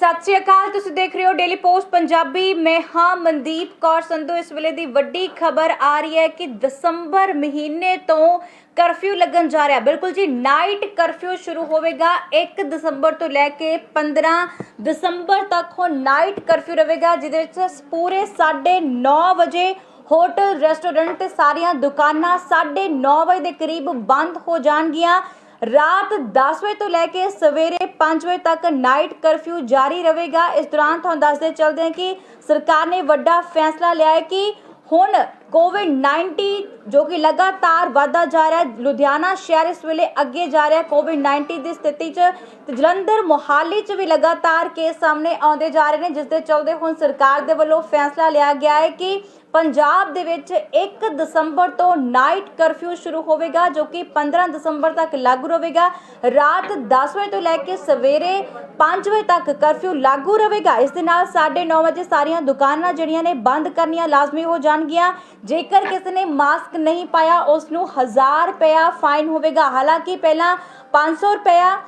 ਸਤਿ ਸ਼੍ਰੀ ਅਕਾਲ, ਤੁਸੀਂ ਦੇਖ ਰਹੇ ਹੋ ਡੇਲੀ ਪੋਸਟ ਪੰਜਾਬੀ। ਮੈਂ ਹਾਂ ਮਨਦੀਪ ਕੌਰ ਸੰਧੂ। ਇਸ ਵੇਲੇ ਦੀ ਵੱਡੀ ਖਬਰ ਆ ਰਹੀ ਹੈ ਕਿ ਦਸੰਬਰ ਮਹੀਨੇ ਤੋਂ ਕਰਫਿਊ ਲੱਗਣ ਜਾ ਰਿਹਾ। ਬਿਲਕੁਲ ਜੀ, ਨਾਈਟ ਕਰਫਿਊ ਸ਼ੁਰੂ ਹੋਵੇਗਾ। 1 ਦਸੰਬਰ ਤੋਂ ਲੈ ਕੇ 15 ਦਸੰਬਰ ਤੱਕ ਹੋ ਨਾਈਟ ਕਰਫਿਊ ਰਹੇਗਾ, ਜਿਹਦੇ ਵਿੱਚ ਪੂਰੇ 9:30 ਵਜੇ ਹੋਟਲ, ਰੈਸਟੋਰੈਂਟ ਤੇ ਸਾਰੀਆਂ ਦੁਕਾਨਾਂ 9:30 ਵਜੇ ਦੇ ਕਰੀਬ ਬੰਦ ਹੋ ਜਾਣਗੀਆਂ। ਰਾਤ 10 ਵਜੇ ਤੋਂ ਲੈ ਕੇ ਸਵੇਰੇ 5 ਵਜੇ ਤੱਕ ਨਾਈਟ ਕਰਫਿਊ ਜਾਰੀ ਰਹੇਗਾ। ਇਸ ਦੌਰਾਨ ਤੁਹਾਨੂੰ ਦੱਸਦੇ ਚੱਲਦੇ ਹਾਂ ਕਿ ਸਰਕਾਰ ਨੇ ਵੱਡਾ ਫੈਸਲਾ ਲਿਆ ਹੈ ਕਿ ਹੁਣ ਕੋਵਿਡ 19 ਜੋ ਕਿ ਲਗਾਤਾਰ ਵਧਦਾ ਜਾ ਰਿਹਾ ਹੈ, ਲੁਧਿਆਣਾ ਸ਼ਹਿਰ ਇਸ ਵੇਲੇ ਅੱਗੇ ਜਾ ਰਿਹਾ ਹੈ ਕੋਵਿਡ 19 ਦੀ ਸਥਿਤੀ 'ਚ। ਤੇ ਜਲੰਧਰ ਮੋਹਾਲੀ 'ਚ ਵੀ ਲਗਾਤਾਰ ਕੇਸ ਸਾਹਮਣੇ ਆਉਂਦੇ ਜਾ ਰਹੇ ਨੇ, ਜਿਸ ਦੇ ਚਲਦੇ ਹੁਣ ਸਰਕਾਰ ਦੇ ਵੱਲੋਂ ਫੈਸਲਾ ਲਿਆ ਗਿਆ ਹੈ ਕਿ ਪੰਜਾਬ ਦੇ ਵਿੱਚ 1 ਦਸੰਬਰ ਤੋਂ ਨਾਈਟ ਕਰਫਿਊ ਸ਼ੁਰੂ ਹੋਵੇਗਾ, ਜੋ ਕਿ 15 ਦਸੰਬਰ ਤੱਕ ਲਾਗੂ ਰਹੇਗਾ। ਰਾਤ 10 ਵਜੇ ਤੋਂ ਲੈ ਕੇ ਸਵੇਰੇ 5 ਵਜੇ ਤੱਕ ਕਰਫਿਊ ਲਾਗੂ ਰਹੇਗਾ। ਇਸ ਦੇ ਨਾਲ 9:30 ਵਜੇ ਸਾਰੀਆਂ ਦੁਕਾਨਾਂ ਜਿਹੜੀਆਂ ਨੇ ਬੰਦ ਕਰਨੀਆਂ ਲਾਜ਼ਮੀ ਹੋ ਜਾਣਗੀਆਂ। ਜੇਕਰ ਕਿਸੇ ਨੇ ਮਾਸਕ ਨਹੀਂ ਪਾਇਆ, ਉਸ ਨੂੰ 1000 ਰੁਪਇਆ ਫਾਈਨ ਹੋਵੇਗਾ। ਹਾਲਾਂਕਿ ਪਹਿਲਾਂ 500 ਰੁਪਇਆ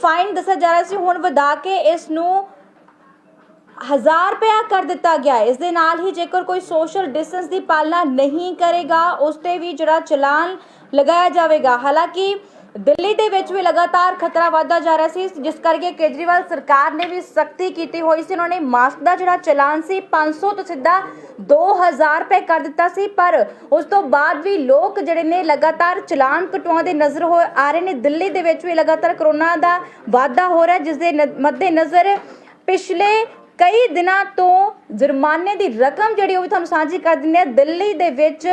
ਫਾਈਨ ਦੱਸਿਆ ਜਾ ਰਿਹਾ ਸੀ, ਹੁਣ ਵਧਾ ਕੇ ਇਸ ਨੂੰ ਹਜ਼ਾਰ ਰੁਪਇਆ ਕਰ ਦਿੱਤਾ ਗਿਆ ਹੈ। ਇਸ ਦੇ ਨਾਲ ਹੀ ਜੇਕਰ ਕੋਈ ਸੋਸ਼ਲ ਡਿਸਟੈਂਸ ਦੀ ਪਾਲਣਾ ਨਹੀਂ ਕਰੇਗਾ, ਉਸ ਤੇ ਵੀ ਜਿਹੜਾ ਚਲਾਨ ਲਗਾਇਆ ਜਾਵੇਗਾ। ਹਾਲਾਂਕਿ ਦਿੱਲੀ ਦੇ ਵਿੱਚ ਵੀ ਲਗਾਤਾਰ ਖਤਰਾ ਵਧਦਾ ਜਾ ਰਿਹਾ ਸੀ, ਜਿਸ ਕਰਕੇ ਕੇਜਰੀਵਾਲ ਸਰਕਾਰ ਨੇ ਵੀ ਸਖਤੀ ਕੀਤੀ ਹੋਈ ਸੀ। ਉਹਨਾਂ ਨੇ ਮਾਸਕ ਦਾ ਜਿਹੜਾ ਚਲਾਨ ਸੀ 500 ਤੋਂ ਸਿੱਧਾ 2000 ਰੁਪਏ ਕਰ ਦਿੱਤਾ ਸੀ, ਪਰ ਉਸ ਤੋਂ ਬਾਅਦ ਵੀ ਲੋਕ ਜਿਹੜੇ ਨੇ ਲਗਾਤਾਰ ਚਲਾਨ ਕਟਵਾਉਂਦੇ ਨਜ਼ਰ ਹੋ ਆ ਰਹੇ ਨੇ। ਦਿੱਲੀ ਦੇ ਵਿੱਚ ਵੀ ਲਗਾਤਾਰ ਕਰੋਨਾ ਦਾ ਵਾਧਾ ਹੋ ਰਿਹਾ, ਜਿਸ ਦੇ ਮੱਦੇ ਨਜ਼ਰ ਪਿਛਲੇ ਕਈ ਦਿਨਾਂ ਤੋਂ ਜੁਰਮਾਨੇ ਦੀ ਰਕਮ ਜਿਹੜੀ ਉਹ ਵੀ ਤੁਹਾਨੂੰ ਸਾਂਝੀ ਕਰ ਦਿੰਦੇ ਆ। ਦਿੱਲੀ ਦੇ ਵਿੱਚ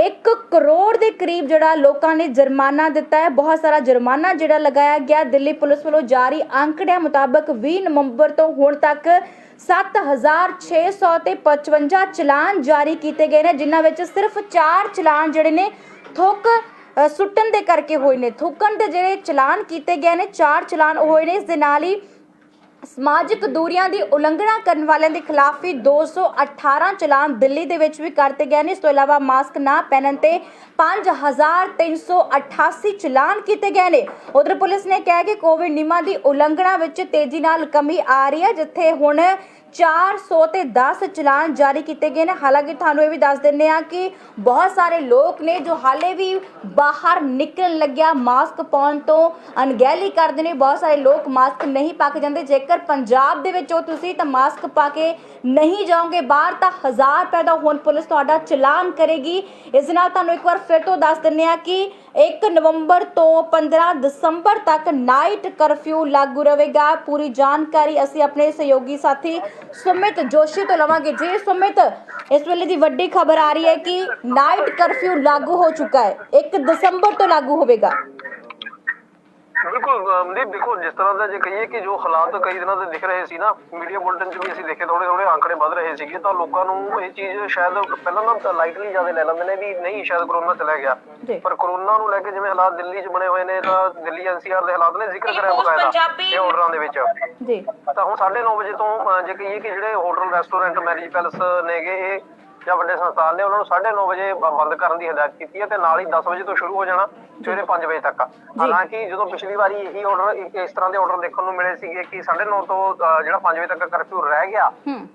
1 ਕਰੋੜ ਦੇ ਕਰੀਬ ਜਿਹੜਾ ਲੋਕਾਂ ਨੇ ਜੁਰਮਾਨਾ ਦਿੱਤਾ ਹੈ। ਬਹੁਤ ਸਾਰਾ ਜੁਰਮਾਨਾ ਜਿਹੜਾ ਲਗਾਇਆ ਗਿਆ। ਦਿੱਲੀ ਪੁਲਿਸ ਵੱਲੋਂ ਜਾਰੀ ਅੰਕੜਿਆਂ ਮੁਤਾਬਕ 20 ਨਵੰਬਰ ਤੋਂ ਹੁਣ ਤੱਕ 7600 ਤੇ 55 ਚਲਾਨ ਜਾਰੀ ਕੀਤੇ ਗਏ ਨੇ, ਜਿਨ੍ਹਾਂ ਵਿੱਚ ਸਿਰਫ 4 ਚਲਾਨ ਜਿਹੜੇ ਨੇ ਥੁੱਕ ਸੁੱਟਣ ਦੇ ਕਰਕੇ ਹੋਏ ਨੇ। ਥੁੱਕਣ ਦੇ ਜਿਹੜੇ ਚਲਾਨ ਕੀਤੇ ਗਏ ਨੇ 4 ਚਲਾਨ ਹੋਏ ਨੇ। ਇਸ ਦੇ ਨਾਲ ਹੀ ਸਮਾਜਿਕ ਦੂਰੀਆਂ ਦੀ ਉਲੰਘਣਾ ਕਰਨ ਵਾਲਿਆਂ ਦੇ ਖਿਲਾਫ ਵੀ 218 ਚਲਾਨ ਦਿੱਲੀ ਦੇ ਵਿੱਚ ਵੀ ਕਰਤੇ ਗਏ ਨੇ। ਇਸ ਤੋਂ ਇਲਾਵਾ ਮਾਸਕ ਨਾ ਪਹਿਨਣ ਤੇ 5388 ਚਲਾਨ ਕੀਤੇ ਗਏ ਨੇ। ਉਧਰ ਪੁਲਿਸ ਨੇ ਕਿਹਾ ਕਿ ਕੋਵਿਡ ਨਿਯਮਾਂ ਦੀ ਉਲੰਘਣਾ ਵਿੱਚ ਤੇਜ਼ੀ ਨਾਲ ਕਮੀ ਆ ਰਹੀ ਹੈ, ਜਿੱਥੇ ਹੁਣ 400 ਤੇ 10 ਚਲਾਨ ਜਾਰੀ ਕੀਤੇ ਗਏ ਨੇ। ਹਾਲਾਂਕਿ ਤੁਹਾਨੂੰ ਇਹ ਵੀ ਦੱਸ ਦਿੰਨੇ ਆ ਕਿ ਬਹੁਤ ਸਾਰੇ ਲੋਕ ਨੇ ਜੋ ਹਾਲੇ ਵੀ ਬਾਹਰ ਨਿਕਲਣ ਲੱਗਿਆ। ਮਾਸਕ ਪਾਉਣ ਤੋਂ ਅਣਗਹਿਲੀ ਕਰਦੇ ਨੇ। ਬਹੁਤ ਸਾਰੇ ਲੋਕ ਮਾਸਕ ਨਹੀਂ ਪਾ ਕੇ ਜਾਂਦੇ। ਜੇਕਰ ਪੰਜਾਬ ਦੇ ਵਿੱਚ ਹੋ ਤੁਸੀਂ ਤਾਂ ਮਾਸਕ ਪਾ ਕੇ ਨਹੀਂ ਜਾਓਗੇ ਬਾਹਰ, ਤਾਂ 1000 ਰੁਪਏ ਦਾ ਹੁਣ ਪੁਲਿਸ ਤੁਹਾਡਾ ਚਲਾਨ ਕਰੇਗੀ। ਇਸ ਨਾਲ ਤੁਹਾਨੂੰ ਇੱਕ ਵਾਰ ਫਿਰ ਤੋਂ ਦੱਸ ਦਿੰਨੇ ਆ ਕਿ 1 ਨਵੰਬਰ ਤੋਂ 15 ਦਸੰਬਰ ਤੱਕ ਨਾਈਟ ਕਰਫਿਊ ਲਾਗੂ ਰਹੇਗਾ। ਪੂਰੀ ਜਾਣਕਾਰੀ ਅਸੀਂ ਆਪਣੇ ਸਹਿਯੋਗੀ ਸਾਥੀ ਸੁਮਿਤ ਜੋਸ਼ੀ ਤੋਂ ਲਵਾਂਗੇ ਜੀ। ਸੁਮਿਤ, ਇਸ ਵੇਲੇ ਦੀ ਵੱਡੀ ਖਬਰ ਆ ਰਹੀ ਹੈ ਕਿ ਨਾਈਟ ਕਰਫਿਊ ਲਾਗੂ ਹੋ ਚੁੱਕਾ ਹੈ। 1 ਦਸੰਬਰ ਤੋਂ ਲਾਗੂ ਹੋਵੇਗਾ। ਬਿਲਕੁਲ ਅਮਦੀਪ ਦੇਖੋ ਜਿਸ ਤਰ੍ਹਾਂ ਦਾ ਜੇ ਕਹੀਏ ਕਿ ਜੋ ਹਾਲਾਤ ਕਈ ਦਿਨਾਂ ਤੋਂ ਦਿਖ ਰਹੇ ਸੀ ਨਾ ਮੀਡੀਆ ਬੁਲਟਨ 'ਚ ਵੀ ਅਸੀਂ ਦੇਖੇ ਥੋੜੇ ਥੋੜੇ ਆંકੜੇ ਵੱਧ ਰਹੇ ਸੀਗੇ ਤਾਂ ਲੋਕਾਂ ਨੂੰ ਇਹ ਚੀਜ਼ ਸ਼ਾਇਦ ਪਹਿਲਾਂ ਨਾ ਲਾਈਟਲੀ ਜ਼ਿਆਦਾ ਲੈ ਲੈਂਦੇ ਨੇ ਵੀ ਨਹੀਂ ਸ਼ਾਇਦ ਕਰੋਨਾ ਚਲਾ ਗਿਆ। ਪਰ ਕਰੋਨਾ ਨੂੰ ਲੈ ਕੇ ਜਿਵੇਂ ਹਾਲਾਤ ਦਿੱਲੀ 'ਚ ਬਣੇ ਹੋਏ ਨੇ ਤਾਂ ਦਿੱਲੀ ਐਨਸੀਆਰ ਦੇ ਹਾਲਾਤ ਨੇ ਜ਼ਿਕਰ ਕਰਿਆ ਬਕਾਇਦਾ ਇਹ ਆਰਡਰਾਂ ਦੇ ਵਿੱਚ। ਜੀ। ਤਾਂ ਹੁਣ 9:30 ਵਜੇ ਤੋਂ ਜੇ ਕਹੀਏ ਕਿ ਜਿਹੜੇ ਹੋਟਲ ਰੈਸਟੋਰੈਂਟ ਮੈਰਿਜ ਪੈਲਸ ਨੇਗੇ ਇਹ ਜਾਂ ਵੱਡੇ ਸੰਸਥਾਨ ਨੇ ਉਹਨਾਂ ਨੂੰ 9:30 ਵਜੇ ਬੰਦ ਕਰਨ ਦੀ ਹਦਾਇਤ ਕੀਤੀ ਹੈ ਤੇ ਨਾਲ ਹੀ 10 ਵਜੇ ਤੋਂ ਸ਼ੁਰੂ ਹੋ ਜਾਣਾ ਸਵੇਰੇ 5 ਵਜੇ ਤੱਕ। ਹਾਲਾਂਕਿ ਜਦੋਂ ਪਿਛਲੀ ਵਾਰੀ ਇਹੀ ਆਰਡਰ ਇਸ ਤਰ੍ਹਾਂ ਦੇ ਆਰਡਰ ਦੇਖਣ ਨੂੰ ਮਿਲੇ ਸੀਗੇ ਕਿ 9:30 ਤੋਂ ਜਿਹੜਾ 5 ਵਜੇ ਤੱਕ ਕਰਫਿਊ ਰਹਿ ਗਿਆ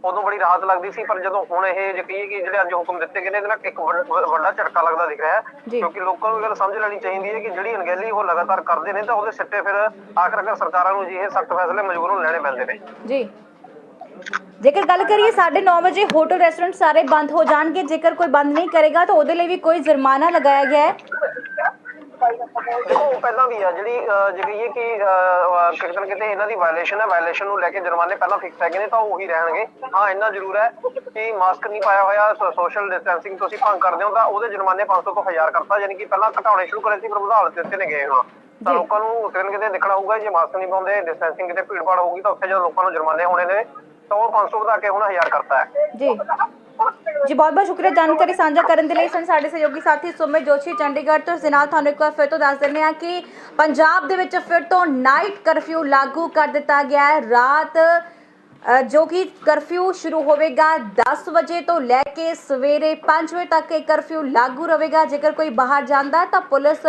ਉਦੋਂ ਬੜੀ ਰਾਹਤ ਲੱਗਦੀ ਸੀ ਪਰ ਜਦੋਂ ਹੁਣ ਇਹ ਜੇ ਕਹੀਏ ਕਿ ਜਿਹੜੇ ਅੱਜ ਹੁਕਮ ਦਿੱਤੇ ਗਏ ਨੇ ਇਹਦੇ ਨਾਲ ਇੱਕ ਵੱਡ- ਝਟਕਾ ਲੱਗਦਾ ਦਿਖ ਰਿਹਾ ਹੈ। ਕਿਉਂਕਿ ਲੋਕਾਂ ਨੂੰ ਇਹ ਗੱਲ ਸਮਝ ਲੈਣੀ ਚਾਹੀਦੀ ਹੈ ਕਿ ਜਿਹੜੀ ਅਣਗਹਿਲੀ ਉਹ ਲਗਾਤਾਰ ਕਰਦੇ ਨੇ ਤਾਂ ਉਹਦੇ ਸਿੱਟੇ ਫਿਰ ਆਖਰਕਾਰ ਸਰਕਾਰਾਂ ਨੂੰ ਜੀ ਇਹ ਸਖਤ ਫੈਸਲੇ ਮਜਬੂਰਨ ਲੈਣੇ ਪੈਂਦੇ ਨੇ। ਜੀ। ਜੇਕਰ ਗੱਲ ਕਰੀਏ 9:30 ਵਜੇ ਹੋਟਲ ਰੈਸਟੋਰੈਂਟ ਸਾਰੇ ਬੰਦ ਹੋ ਜਾਣਗੇ ਜੇਕਰ ਕੋਈ ਬੰਦ ਨਹੀਂ ਕਰੇਗਾ ਤਾਂ ਉਹਦੇ ਲਈ ਵੀ ਕੋਈ ਜੁਰਮਾਨਾ ਲਗਾਇਆ ਗਿਆ ਹੈ। ਉਹ ਪਹਿਲਾਂ ਵੀ ਆ ਜਿਹੜੀ ਜੇ ਕਹੀਏ ਕਿ ਕਿਤੇ ਨਾ ਕਿਤੇ ਇਹਨਾਂ ਦੀ ਵਾਇਲੇਸ਼ਨ ਹੈ ਵਾਇਲੇਸ਼ਨ ਨੂੰ ਲੈ ਕੇ ਜੁਰਮਾਨੇ ਪਹਿਲਾਂ ਫਿਕਸ ਹੈਗੇ ਨੇ ਤਾਂ ਉਹ ਰਹਿਣਗੇ। ਹਾਂ ਇੰਨਾ ਜ਼ਰੂਰ ਹੈ ਕਿ ਮਾਸਕ ਨਹੀਂ ਪਾਇਆ ਹੋਇਆ ਸੋਸ਼ਲ ਡਿਸਟੈਂਸਿੰਗ ਤੁਸੀਂ ਭੰਗ ਕਰਦੇ ਹੋ ਤਾਂ ਉਹਦੇ ਜੁਰਮਾਨੇ 500 ਤੋਂ 1000 ਕਰਤਾ ਯਾਨੀ ਕਿ ਪਹਿਲਾਂ ਘਟਾਉਣੇ ਸ਼ੁਰੂ ਕਰੇ ਸੀ ਪਰ ਵਧਾ ਦਿੱਤੇ ਨੇ ਗਏ ਹੁਣ ਤਾਂ। ਲੋਕਾਂ ਨੂੰ ਕਿਤੇ ਨਾ ਕਿਤੇ ਦੇਖਣਾ ਹੋਊਗਾ ਜੇ ਮਾਸਕ ਨਹੀਂ ਪਾਉਂਦੇ ਡਿਸਟੈਂਸਿੰਗ ਕਿਤੇ ਭੀੜ ਭਾੜ ਹੋਊਗੀ ਤਾਂ ਉੱਥੇ ਜਦੋਂ ਲੋਕਾਂ ਨੂੰ ਜੁਰਮਾਨੇ ਹੋਣੇ ਨੇ ਤਾਂ ਉਹ 500 ਵਧਾ ਕੇ ਹੁਣ 1000 ਕਰਤਾ ਹੈ। ਜੀ। ਜੀ, ਬਹੁਤ ਬਹੁਤ ਸ਼ੁਕਰੀਆ ਜਾਣਕਾਰੀ ਸਾਂਝਾ ਕਰਨ ਦੇ ਲਈ। ਸਨ ਸਾਡੇ ਸਹਿਯੋਗੀ ਸਾਥੀ ਸੁਮਿਤ ਜੋਸ਼ੀ, ਚੰਡੀਗੜ੍ਹ ਤੋਂ। ਇਸ ਤੁਹਾਨੂੰ ਇੱਕ ਵਾਰ ਫਿਰ ਤੋਂ ਦੱਸ ਦਿੰਦੇ ਹਾਂ ਕਿ ਪੰਜਾਬ ਦੇ ਵਿੱਚ ਫਿਰ ਤੋਂ ਨਾਈਟ ਕਰਫਿਊ ਲਾਗੂ ਕਰ ਦਿੱਤਾ ਗਿਆ ਹੈ। ਰਾਤ ਜੋ ਕਿ ਕਰਫਿਊ ਸ਼ੁਰੂ ਹੋਵੇਗਾ 10 ਵਜੇ ਤੋਂ ਲੈ ਕੇ ਸਵੇਰੇ 5 ਵਜੇ ਤੱਕ ਇਹ ਕਰਫਿਊ ਲਾਗੂ ਰਹੇਗਾ। ਜੇਕਰ ਕੋਈ ਬਾਹਰ ਜਾਂਦਾ ਤਾਂ ਪੁਲਿਸ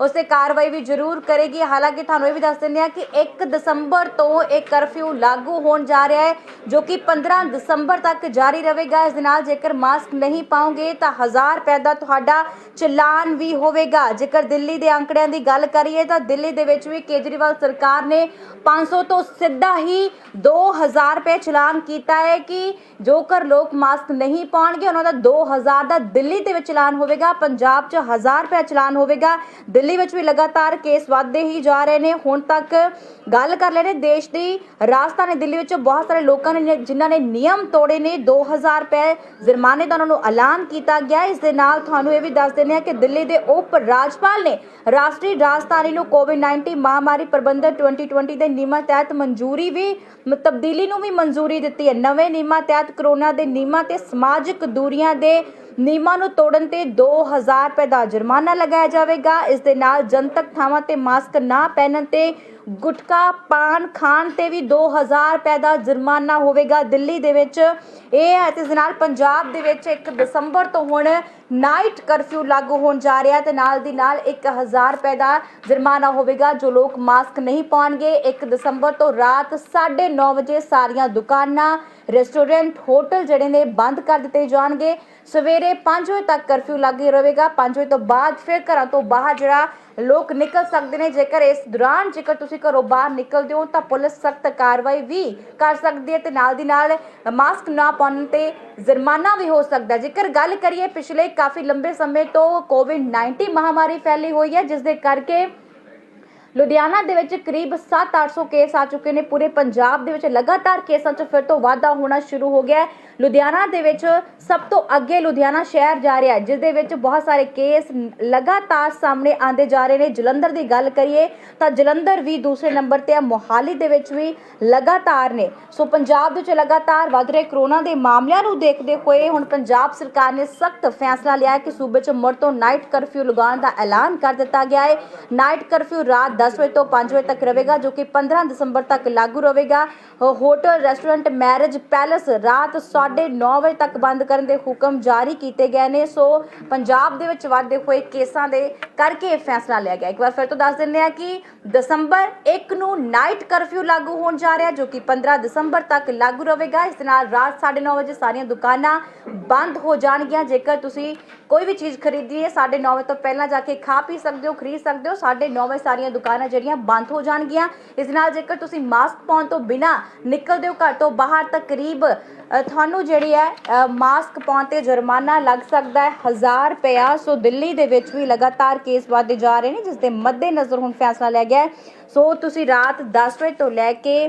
ਉਸੇ ਕਾਰਵਾਈ ਵੀ ਜ਼ਰੂਰ ਕਰੇਗੀ। ਹਾਲਾਂਕਿ ਤੁਹਾਨੂੰ ਇਹ ਵੀ ਦੱਸ ਦਿੰਦੇ ਹਾਂ ਕਿ 1 ਦਸੰਬਰ ਤੋਂ ਇਹ ਕਰਫਿਊ ਲਾਗੂ ਹੋਣ ਜਾ ਰਿਹਾ ਹੈ, ਜੋ ਕਿ 15 ਦਸੰਬਰ ਤੱਕ ਜਾਰੀ ਰਹੇਗਾ। ਇਸ ਦੇ ਨਾਲ ਜੇਕਰ ਮਾਸਕ ਨਹੀਂ ਪਾਓਗੇ ਤਾਂ 1000 ਰੁਪਏ ਦਾ ਤੁਹਾਡਾ ਚਲਾਨ ਵੀ ਹੋਵੇਗਾ। ਜੇਕਰ ਦਿੱਲੀ ਦੇ ਅੰਕੜਿਆਂ ਦੀ ਗੱਲ ਕਰੀਏ ਤਾਂ ਦਿੱਲੀ ਦੇ ਵਿੱਚ ਵੀ ਕੇਜਰੀਵਾਲ ਸਰਕਾਰ ਨੇ 500 ਤੋਂ ਸਿੱਧਾ ਹੀ 2000 ਰੁਪਏ ਚਲਾਨ ਕੀਤਾ ਹੈ ਕਿ ਜੋਕਰ ਲੋਕ ਮਾਸਕ ਨਹੀਂ ਪਾਉਣਗੇ, ਉਹਨਾਂ ਦਾ 2000 ਦਾ ਦਿੱਲੀ ਦੇ ਵਿੱਚ ਚਲਾਨ ਹੋਵੇਗਾ, ਪੰਜਾਬ 'ਚ 1000 ਰੁਪਏ ਚਲਾਨ ਹੋਵੇਗਾ ਦਿੱਲੀ ਵਿੱਚ ਵੀ ਲਗਾਤਾਰ ਕੇਸ ਵੱਧਦੇ ਹੀ ਜਾ ਰਹੇ ਨੇ ਹੁਣ ਤੱਕ ਗੱਲ ਕਰ ਲੈਣੇ ਦੇਸ਼ ਦੀ ਰਾਜਧਾਨੀ ਦਿੱਲੀ ਵਿੱਚ ਬਹੁਤ ਸਾਰੇ ਲੋਕਾਂ ਨੇ ਜਿਨ੍ਹਾਂ ਨੇ ਨਿਯਮ ਤੋੜੇ ਨੇ 2000 ਰੁਪਏ ਜੁਰਮਾਨੇ ਦਾ ਉਹਨਾਂ ਨੂੰ ਐਲਾਨ ਕੀਤਾ ਗਿਆ ਹੈ। ਇਸ ਦੇ ਨਾਲ ਤੁਹਾਨੂੰ ਇਹ ਵੀ ਦੱਸ ਦਿੰਦੇ ਹਾਂ ਕਿ ਦਿੱਲੀ ਦੇ ਉਪ ਰਾਜਪਾਲ ਨੇ ਰਾਸ਼ਟਰੀ ਰਾਜਧਾਨੀ ਨੂੰ ਕੋਵਿਡ-19 ਮਹਾਮਾਰੀ ਪ੍ਰਬੰਧਨ 2020 ਦੇ ਨਿਯਮਾਂ ਤਹਿਤ ਮਨਜ਼ੂਰੀ ਵੀ, ਤਬਦੀਲੀ ਨੂੰ ਵੀ ਮਨਜ਼ੂਰੀ ਦਿੱਤੀ ਹੈ। ਨਵੇਂ ਨਿਯਮਾਂ ਤਹਿਤ ਕਰੋਨਾ ਦੇ ਨਿਯਮਾਂ ਤੇ ਸਮਾਜਿਕ ਦੂਰੀਆਂ ਦੇ ਨਿਯਮਾਂ ਨੂੰ ਤੋੜਨ ਤੇ 2000 ਰੁਪਏ ਦਾ ਜੁਰਮਾਨਾ ਲਗਾਇਆ ਜਾਵੇਗਾ। ਇਸ ਦੇ ਨਾਲ ਜਨਤਕ ਥਾਵਾਂ ਤੇ ਮਾਸਕ ਨਾ ਪਹਿਨਣ ਤੇ ਗੁਟਕਾ ਪਾਨ ਖਾਣ ਤੇ ਵੀ 2000 ਰੁਪਏ ਦਾ ਜੁਰਮਾਨਾ ਹੋਵੇਗਾ। ਦਿੱਲੀ ਦੇ ਵਿੱਚ ਇਹ ਹੈ ਤੇ ਇਸ ਦੇ ਨਾਲ ਪੰਜਾਬ ਦੇ ਵਿੱਚ 1 ਦਸੰਬਰ ਤੋਂ ਹੁਣ ਨਾਈਟ ਕਰਫਿਊ ਲਾਗੂ ਹੋਣ ਜਾ ਰਿਹਾ ਹੈ ਤੇ ਨਾਲ ਦੀ ਨਾਲ 1000 ਰੁਪਏ ਦਾ ਜੁਰਮਾਨਾ ਹੋਵੇਗਾ। ਜੋ ਲੋਕ ਮਾਸਕ ਨਹੀਂ ਪਾਉਣਗੇ 1 ਦਸੰਬਰ ਤੋਂ ਰਾਤ 9:30 ਵਜੇ ਸਾਰੀਆਂ ਦੁਕਾਨਾਂ, ਰੈਸਟੋਰੈਂਟ, ਹੋਟਲ ਜਿਹੜੇ ਨੇ ਬੰਦ ਕਰ ਦਿੱਤੇ ਜਾਣਗੇ। ਸਵੇਰੇ 5 ਵਜੇ ਤੱਕ ਕਰਫਿਊ ਲਾਗੂ ਰਹੇਗਾ 5 ਵਜੇ ਤੋਂ ਬਾਅਦ ਫਿਰ ਘਰਾਂ ਤੋਂ ਬਾਹਰ ਜਿਹੜਾ ਲੋਕ ਨਿਕਲ ਸਕਦੇ ਨੇ। ਜੇਕਰ ਇਸ ਦੌਰਾਨ ਜੇਕਰ ਤੁਸੀਂ ਘਰੋਂ ਬਾਹਰ ਨਿਕਲਦੇ ਹੋ, ਤਾਂ ਪੁਲਿਸ ਸਖਤ ਕਾਰਵਾਈ ਵੀ ਕਰ ਸਕਦੀ ਹੈ ਤੇ ਨਾਲ ਦੀ ਨਾਲ ਮਾਸਕ ਨਾ ਪਾਉਣ ਤੇ ਜੁਰਮਾਨਾ ਵੀ ਹੋ ਸਕਦਾ ਹੈ। ਜੇਕਰ ਗੱਲ ਕਰੀਏ, ਪਿਛਲੇ ਕਾਫੀ ਲੰਬੇ ਸਮੇਂ ਤੋਂ ਕੋਵਿਡ-19 ਮਹਾਮਾਰੀ ਫੈਲੀ ਹੋਈ ਹੈ, ਜਿਸ ਦੇ ਕਰਕੇ ਲੁਧਿਆਣਾ ਦੇ ਵਿੱਚ ਕਰੀਬ 7-800 ਕੇਸ ਆ ਚੁੱਕੇ ਨੇ। ਪੂਰੇ ਪੰਜਾਬ ਦੇ ਵਿੱਚ ਲਗਾਤਾਰ ਕੇਸਾਂ 'ਚ ਫਿਰ ਤੋਂ ਵਾਧਾ ਹੋਣਾ ਸ਼ੁਰੂ ਹੋ ਗਿਆ ਹੈ। ਲੁਧਿਆਣਾ ਦੇ ਵਿੱਚ ਸਭ ਤੋਂ ਅੱਗੇ ਲੁਧਿਆਣਾ ਸ਼ਹਿਰ ਜਾ ਰਿਹਾ ਹੈ, ਜਿਸ ਦੇ ਵਿੱਚ ਬਹੁਤ ਸਾਰੇ ਕੇਸ ਲਗਾਤਾਰ ਸਾਹਮਣੇ ਆਉਂਦੇ ਜਾ ਰਹੇ ਨੇ। ਜਲੰਧਰ ਦੀ ਗੱਲ ਕਰੀਏ ਤਾਂ ਜਲੰਧਰ ਵੀ ਦੂਸਰੇ ਨੰਬਰ ਤੇ ਹੈ, ਮੋਹਾਲੀ ਦੇ ਵਿੱਚ ਵੀ ਲਗਾਤਾਰ ਨੇ। ਸੋ ਪੰਜਾਬ ਦੇ ਵਿੱਚ ਲਗਾਤਾਰ ਵੱਧ ਰਹੇ ਕਰੋਨਾ ਦੇ ਮਾਮਲਿਆਂ ਨੂੰ ਦੇਖਦੇ ਹੋਏ ਹੁਣ ਪੰਜਾਬ ਸਰਕਾਰ ਨੇ ਸਖਤ ਫੈਸਲਾ ਲਿਆ ਕਿ ਸੂਬੇ 'ਚ ਮੁੜ ਤੋਂ ਨਾਈਟ ਕਰਫਿਊ ਲਗਾਉਣ ਦਾ ਐਲਾਨ ਕਰ ਦਿੱਤਾ ਗਿਆ ਹੈ। ਨਾਈਟ ਕਰਫਿਊ ਰਾਤ 10 ਵਜੇ ਤੋਂ 5 ਵਜੇ ਤੱਕ ਰਹੇਗਾ, ਜੋ ਕਿ 15 ਦਸੰਬਰ ਤੱਕ ਲਾਗੂ ਰਹੇਗਾ। ਹੋਟਲ, ਰੈਸਟੋਰੈਂਟ, ਮੈਰਿਜ ਪੈਲੇਸ ਰਾਤ 9:30 ਵਜੇ ਤੱਕ ਬੰਦ ਕਰਨ ਦੇ ਹੁਕਮ ਜਾਰੀ ਕੀਤੇ ਗਏ ਨੇ। ਸੋ ਪੰਜਾਬ ਦੇ ਵਿੱਚ ਵਾਧੇ ਹੋਏ ਕੇਸਾਂ ਦੇ ਕਰਕੇ ਇਹ ਫੈਸਲਾ ਲਿਆ ਗਿਆ। ਇੱਕ ਵਾਰ ਫਿਰ ਤੋਂ ਦੱਸ ਦਿੰਦੇ ਆ ਕਿ ਦਸੰਬਰ 1 ਨੂੰ ਨਾਈਟ ਕਰਫਿਊ ਲਾਗੂ ਹੋਣ ਜਾ ਰਿਹਾ, ਜੋ ਕਿ 15 ਦਸੰਬਰ ਤੱਕ ਲਾਗੂ ਰਹੇਗਾ। ਇਸ ਨਾਲ ਰਾਤ 9:30 ਵਜੇ ਸਾਰੀਆਂ ਦੁਕਾਨਾਂ ਬੰਦ ਹੋ ਜਾਣਗੀਆਂ। ਜੇਕਰ ਤੁਸੀਂ ਕੋਈ ਵੀ ਚੀਜ਼ ਖਰੀਦੀ ਹੈ 9:30 ਵਜੇ ਤੋਂ ਪਹਿਲਾਂ ਜਾ ਕੇ ਖਾ ਪੀ ਸਕਦੇ ਹੋ, ਖਰੀਦ ਸਕਦੇ ਹੋ 9:30 ਵਜੇ ਸਾਰੀਆਂ ਦੁਕਾਨਾਂ ਜਿਹੜੀਆਂ ਬੰਦ ਹੋ ਜਾਣਗੀਆਂ। ਇਸ ਨਾਲ ਜੇਕਰ ਤੁਸੀਂ ਮਾਸਕ ਪਾਉਣ ਤੋਂ ਬਿਨਾ ਨਿਕਲਦੇ ਹੋ ਘਰ ਤੋਂ ਬਾਹਰ, ਤਾਂ ਕਰੀਬ ਤੁਹਾਨੂੰ ਜਿਹੜੀ ਹੈ ਮਾਸਕ ਪਾਉਣ ਤੇ ਜੁਰਮਾਨਾ ਲੱਗ ਸਕਦਾ ਹੈ। 1000 ਰੁਪਇਆ। ਸੋ ਦਿੱਲੀ ਦੇ ਵਿੱਚ ਵੀ ਲਗਾਤਾਰ ਕੇਸ ਵਧਦੇ ਜਾ ਰਹੇ ਨੇ, ਜਿਸ ਦੇ ਮੱਦੇਨਜ਼ਰ ਹੁਣ ਫੈਸਲਾ ਲਿਆ ਗਿਆ ਸੋ ਤੁਸੀਂ ਰਾਤ 10 ਵਜੇ ਤੋਂ ਲੈ ਕੇ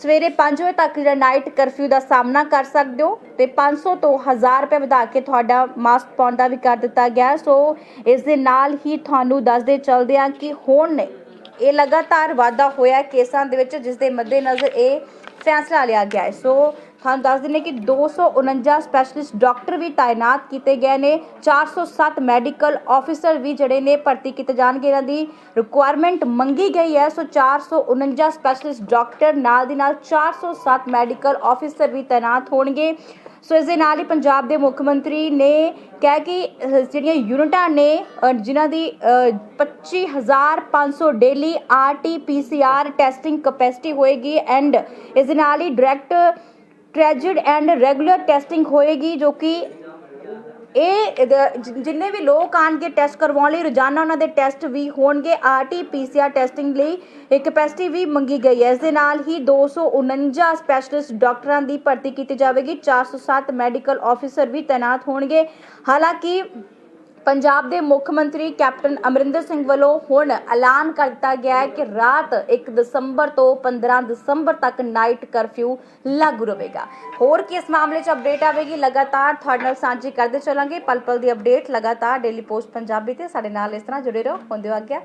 ਸਵੇਰੇ 5 ਵਜੇ ਤੱਕ ਜਿਹੜਾ ਨਾਈਟ ਕਰਫਿਊ ਦਾ ਸਾਹਮਣਾ ਕਰ ਸਕਦੇ ਹੋ ਤੇ 500 ਤੋਂ 1000 ਰੁਪਏ ਵਧਾ ਕੇ ਤੁਹਾਡਾ ਮਾਸਕ ਪਾਉਣ ਦਾ ਵੀ ਕਰ ਦਿੱਤਾ ਗਿਆ ਸੋ ਇਸ ਦੇ ਨਾਲ ਹੀ ਤੁਹਾਨੂੰ ਦੱਸਦੇ ਚੱਲਦੇ ਹਾਂ ਕਿ ਹੁਣ ਨੇ ਇਹ ਲਗਾਤਾਰ ਵਾਧਾ ਹੋਇਆ ਕੇਸਾਂ ਦੇ ਵਿੱਚ, ਜਿਸ ਦੇ ਮੱਦੇਨਜ਼ਰ ਇਹ ਫੈਸਲਾ ਲਿਆ ਗਿਆ ਹੈ। ਸੋ ਤੁਹਾਨੂੰ ਦੱਸ ਦਿੰਦੇ ਕਿ 249 ਸਪੈਸ਼ਲਿਸਟ ਡਾਕਟਰ ਵੀ ਤਾਇਨਾਤ ਕੀਤੇ ਗਏ ਨੇ 407 ਮੈਡੀਕਲ ਆਫੀਸਰ ਵੀ ਜਿਹੜੇ ਨੇ ਭਰਤੀ ਕੀਤੇ ਜਾਣਗੇ। ਇਹਨਾਂ ਦੀ ਰਿਕੁਆਇਰਮੈਂਟ ਮੰਗੀ ਗਈ ਹੈ ਸੋ 449 ਸਪੈਸ਼ਲਿਸਟ ਡਾਕਟਰ ਨਾਲ ਦੀ ਨਾਲ 407 ਮੈਡੀਕਲ ਆਫੀਸਰ ਵੀ ਤਾਇਨਾਤ ਹੋਣਗੇ। ਸੋ ਇਸ ਦੇ ਨਾਲ ਹੀ ਪੰਜਾਬ ਦੇ ਮੁੱਖ ਮੰਤਰੀ ਨੇ ਕਿਹਾ ਕਿ ਜਿਹੜੀਆਂ ਯੂਨਿਟਾਂ ਨੇ ਅਹ, ਜਿਨ੍ਹਾਂ ਦੀ ਅਹ, 25500 daily RT PCR testing capacity ਹੋਏਗੀ ਐਂਡ ਇਸ ਦੇ ਨਾਲ ਹੀ direct traced and regular testing ਹੋਏਗੀ ਜੋ ਕਿ ਇਹ ਜਿੰਨੇ ਵੀ ਲੋਕ ਆਣਗੇ ਟੈਸਟ ਕਰਵਾਉਣ ਲਈ, ਰੋਜ਼ਾਨਾ ਉਹਨਾਂ ਦੇ ਟੈਸਟ ਵੀ ਹੋਣਗੇ। ਆਰਟੀ ਪੀਸੀਆਰ ਟੈਸਟਿੰਗ ਲਈ ਇਹ ਕੈਪੈਸਿਟੀ ਵੀ ਮੰਗੀ ਗਈ ਹੈ। ਇਸ ਦੇ ਨਾਲ ਹੀ 249 ਸਪੈਸ਼ਲਿਸਟ ਡਾਕਟਰਾਂ ਦੀ ਭਰਤੀ ਕੀਤੀ ਜਾਵੇਗੀ। 407 ਮੈਡੀਕਲ ਆਫੀਸਰ ਵੀ ਤਾਇਨਾਤ ਹੋਣਗੇ। ਹਾਲਾਂਕਿ ਪੰਜਾਬ ਦੇ ਮੁੱਖ ਮੰਤਰੀ ਕੈਪਟਨ ਅਮਰਿੰਦਰ ਸਿੰਘ ਵੱਲੋਂ ਹੁਣ ਐਲਾਨ ਕਰ ਦਿੱਤਾ ਗਿਆ ਹੈ ਕਿ ਰਾਤ 1 ਦਸੰਬਰ ਤੋਂ 15 ਦਸੰਬਰ ਤੱਕ ਨਾਈਟ ਕਰਫਿਊ ਲਾਗੂ ਰਹੇਗਾ। ਹੋਰ ਕੀ ਇਸ ਮਾਮਲੇ 'ਚ ਅਪਡੇਟ ਆਵੇਗੀ? ਲਗਾਤਾਰ ਤੁਹਾਡੇ ਨਾਲ ਸਾਂਝੀ ਕਰਦੇ ਚੱਲਾਂਗੇ। ਪਲ ਪਲ ਦੀ ਅਪਡੇਟ ਲਗਾਤਾਰ ਡੇਲੀ ਪੋਸਟ ਪੰਜਾਬੀ ਤੇ ਸਾਡੇ ਨਾਲ ਇਸ ਤਰ੍ਹਾਂ ਜੁੜੇ ਰਹੋ। ਹੁੰਦੇ ਹੋ ਆਗਿਆ।